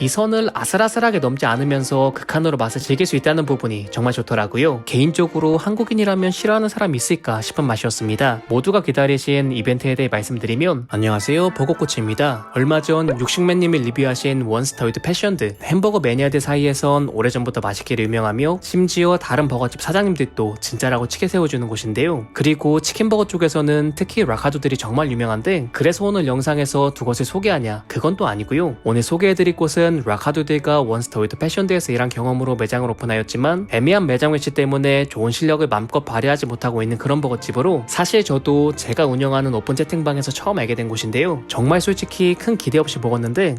이 선을 아슬아슬하게 넘지 않으면서 극한으로 맛을 즐길 수 있다는 부분이 정말 좋더라고요. 개인적으로 한국인이라면 싫어하는 사람이 있을까 싶은 맛이었습니다. 모두가 기다리신 이벤트에 대해 말씀드리면 안녕하세요 버거코치입니다. 얼마 전 육식맨님이 리뷰하신 원스타 위드 패션드 햄버거 매니아들 사이에선 오래전부터 맛있기로 유명하며 심지어 다른 버거집 사장님들도 진짜라고 치게 세워주는 곳인데요. 그리고 치킨버거 쪽에서는 특히 라카도들이 정말 유명한데 그래서 오늘 영상에서 두 곳을 소개하냐 그건 또 아니고요. 오늘 소개해드릴 곳은 라카도들과 원스타 위드 패션드에서 일한 경험으로 매장을 오픈하였지만 애매한 매장 위치 때문에 좋은 실력을 맘껏 발휘하지 못하고 있는 그런 버거집으로 사실 저도 제가 운영하는 오픈 채팅방에서 처음 알게 된 곳인데요. 정말 솔직히 큰 기대 없이 먹었는데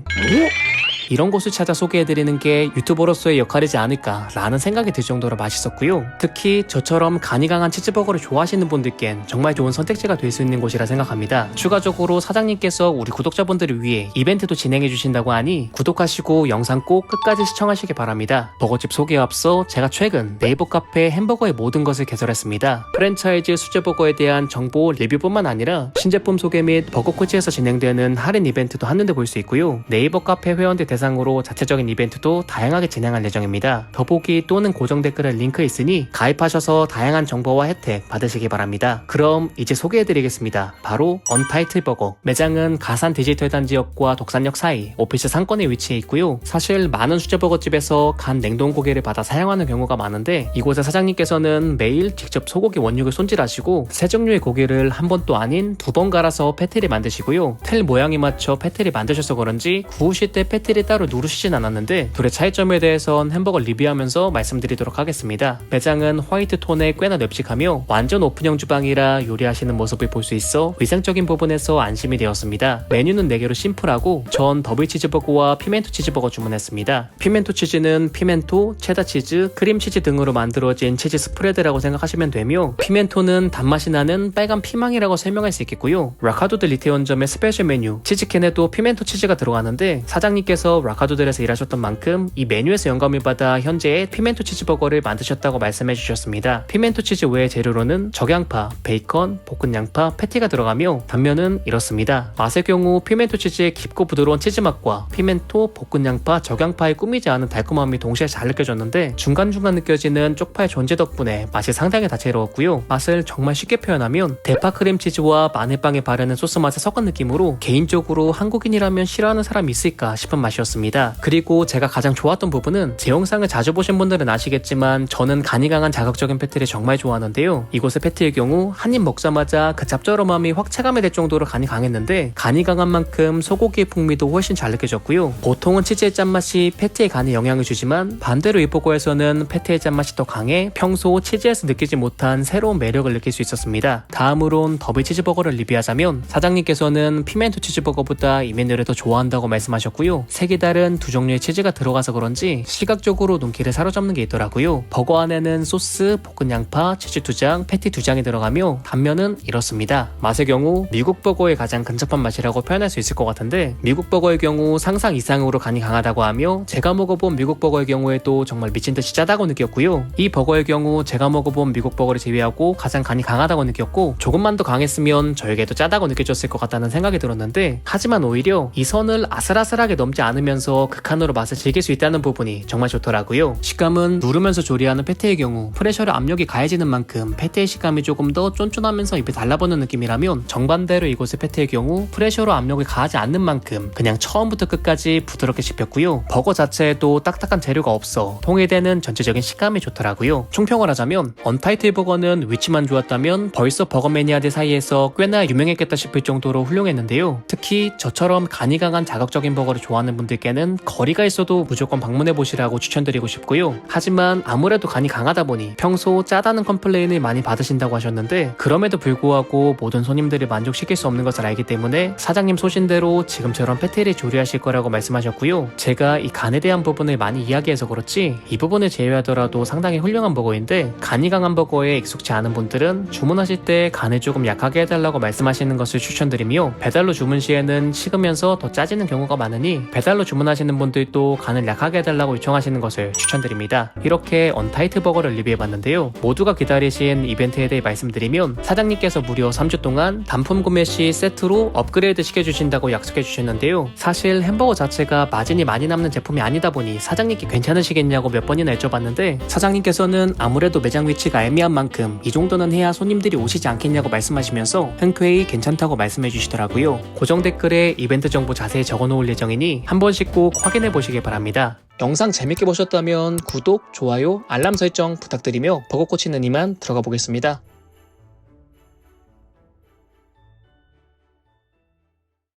이런 곳을 찾아 소개해드리는 게 유튜버로서의 역할이지 않을까라는 생각이 들 정도로 맛있었고요. 특히 저처럼 간이 강한 치즈버거를 좋아하시는 분들께는 정말 좋은 선택지가 될 수 있는 곳이라 생각합니다. 추가적으로 사장님께서 우리 구독자분들을 위해 이벤트도 진행해 주신다고 하니 구독하시고 영상 꼭 끝까지 시청하시기 바랍니다. 버거집 소개에 앞서 제가 최근 네이버 카페 햄버거의 모든 것을 개설했습니다. 프랜차이즈 수제버거에 대한 정보 리뷰뿐만 아니라 신제품 소개 및 버거코치에서 진행되는 할인 이벤트도 한눈에 볼 수 있고요. 네이버 카페 회원들 대상 으로 자체적인 이벤트도 다양하게 진행할 예정입니다. 더보기 또는 고정 댓글에 링크 있으니 가입하셔서 다양한 정보와 혜택 받으시기 바랍니다. 그럼 이제 소개해드리겠습니다. 바로 언타이틀 버거. 매장은 가산 디지털 단지역과 독산역 사이 오피스 상권에 위치해 있고요. 사실 많은 수제버거집에서 간 냉동 고기를 받아 사용하는 경우가 많은데 이곳의 사장님께서는 매일 직접 소고기 원육을 손질하시고 세 종류의 고기를 한 번도 아닌 두 번 갈아서 패티를 만드시고요. 텔 모양에 맞춰 패티를 만드셔서 그런지 구우실 때 패티를 따로 누르시진 않았는데 둘의 차이점에 대해선 햄버거 리뷰하면서 말씀드리도록 하겠습니다. 매장은 화이트 톤에 꽤나 널찍하며 완전 오픈형 주방이라 요리하시는 모습을 볼 수 있어 위생적인 부분에서 안심이 되었습니다. 메뉴는 4개로 심플하고 전 더블 치즈버거와 피멘토 치즈버거 주문했습니다. 피멘토 치즈는 피멘토, 체다 치즈, 크림 치즈 등으로 만들어진 치즈 스프레드라고 생각하시면 되며 피멘토는 단맛이 나는 빨간 피망이라고 설명할 수 있겠고요. 라카도드 리테온점의 스페셜 메뉴 치즈캔에도 피멘토 치즈가 들어가는데 사장님께서 라카도들에서 일하셨던 만큼 이 메뉴에서 영감을 받아 현재 피멘토 치즈버거를 만드셨다고 말씀해 주셨습니다. 피멘토 치즈 외의 재료로는 적양파, 베이컨, 볶은 양파, 패티가 들어가며 단면은 이렇습니다. 맛의 경우 피멘토 치즈의 깊고 부드러운 치즈 맛과 피멘토, 볶은 양파, 적양파의 꾸미지 않은 달콤함이 동시에 잘 느껴졌는데 중간중간 느껴지는 쪽파의 존재 덕분에 맛이 상당히 다채로웠고요. 맛을 정말 쉽게 표현하면 대파 크림 치즈와 마늘빵에 바르는 소스 맛을 섞은 느낌으로 개인적으로 한국인이라면 싫어하는 사람이 있을까 싶은 맛 이었습니다. 그리고 제가 가장 좋았던 부분은 제 영상을 자주 보신 분들은 아시겠지만 저는 간이 강한 자극적인 패티를 정말 좋아하는데요. 이곳의 패티의 경우 한 입 먹자마자 그 짭조름함이 확 체감이 될 정도로 간이 강했는데 간이 강한 만큼 소고기의 풍미도 훨씬 잘 느껴졌고요. 보통은 치즈의 짠맛이 패티의 간에 영향을 주지만 반대로 이 버거에서는 패티의 짠맛이 더 강해 평소 치즈에서 느끼지 못한 새로운 매력을 느낄 수 있었습니다. 다음으론 더블 치즈버거를 리뷰하자면 사장님께서는 피멘토 치즈버거보다 이 메뉴를 더 좋아한다고 말씀하셨고요. 색이 다른 두 종류의 치즈가 들어가서 그런지 시각적으로 눈길을 사로잡는 게 있더라고요. 버거 안에는 소스, 볶은 양파, 치즈 두 장, 패티 두 장이 들어가며 단면은 이렇습니다. 맛의 경우 미국 버거에 가장 근접한 맛이라고 표현할 수 있을 것 같은데 미국 버거의 경우 상상 이상으로 간이 강하다고 하며 제가 먹어본 미국 버거의 경우에도 정말 미친 듯이 짜다고 느꼈고요. 이 버거의 경우 제가 먹어본 미국 버거를 제외하고 가장 간이 강하다고 느꼈고 조금만 더 강했으면 저에게도 짜다고 느껴졌을 것 같다는 생각이 들었는데 하지만 오히려 이 선을 아슬아슬하게 넘지 않 으면서 극한으로 맛을 즐길 수 있다는 부분이 정말 좋더라고요. 식감은 누르면서 조리하는 패티의 경우 프레셔로 압력이 가해지는 만큼 패티의 식감이 조금 더 쫀쫀하면서 입에 달라붙는 느낌이라면 정반대로 이곳의 패티의 경우 프레셔로 압력을 가하지 않는 만큼 그냥 처음부터 끝까지 부드럽게 씹혔고요. 버거 자체에도 딱딱한 재료가 없어 통일되는 전체적인 식감이 좋더라고요. 총평을 하자면 언타이틀 버거는 위치만 좋았다면 벌써 버거 매니아들 사이에서 꽤나 유명했겠다 싶을 정도로 훌륭했는데요. 특히 저처럼 간이 강한 자극적인 버거를 좋아하는 분들 께는 거리가 있어도 무조건 방문해 보시라고 추천드리고 싶고요. 하지만 아무래도 간이 강하다 보니 평소 짜다는 컴플레인을 많이 받으신다고 하셨는데 그럼에도 불구하고 모든 손님들을 만족시킬 수 없는 것을 알기 때문에 사장님 소신대로 지금처럼 패티를 조리하실 거라고 말씀하셨고요. 제가 이 간에 대한 부분을 많이 이야기해서 그렇지 이 부분을 제외하더라도 상당히 훌륭한 버거인데 간이 강한 버거에 익숙치 않은 분들은 주문하실 때 간을 조금 약하게 해달라고 말씀하시는 것을 추천드리며 배달로 주문 시에는 식으면서 더 짜지는 경우가 많으니 배달로 정말로 주문하시는 분들도 간을 약하게 해달라고 요청하시는 것을 추천드립니다. 이렇게 언타이트 버거를 리뷰해봤는데요. 모두가 기다리신 이벤트에 대해 말씀드리면 사장님께서 무려 3주 동안 단품 구매 시 세트로 업그레이드 시켜주신다고 약속해 주셨는데요. 사실 햄버거 자체가 마진이 많이 남는 제품이 아니다 보니 사장님께 괜찮으시겠냐고 몇 번이나 여쭤봤는데 사장님께서는 아무래도 매장 위치가 애매한 만큼 이 정도는 해야 손님들이 오시지 않겠냐고 말씀하시면서 흔쾌히 괜찮다고 말씀해 주시더라고요. 고정 댓글에 이벤트 정보 자세히 적어 놓을 예정이니 한번 씩 꼭 확인해 보시길 바랍니다. 영상 재밌게 보셨다면 구독, 좋아요, 알람 설정 부탁드리며 버거 꽂히는 이만 들어가 보겠습니다.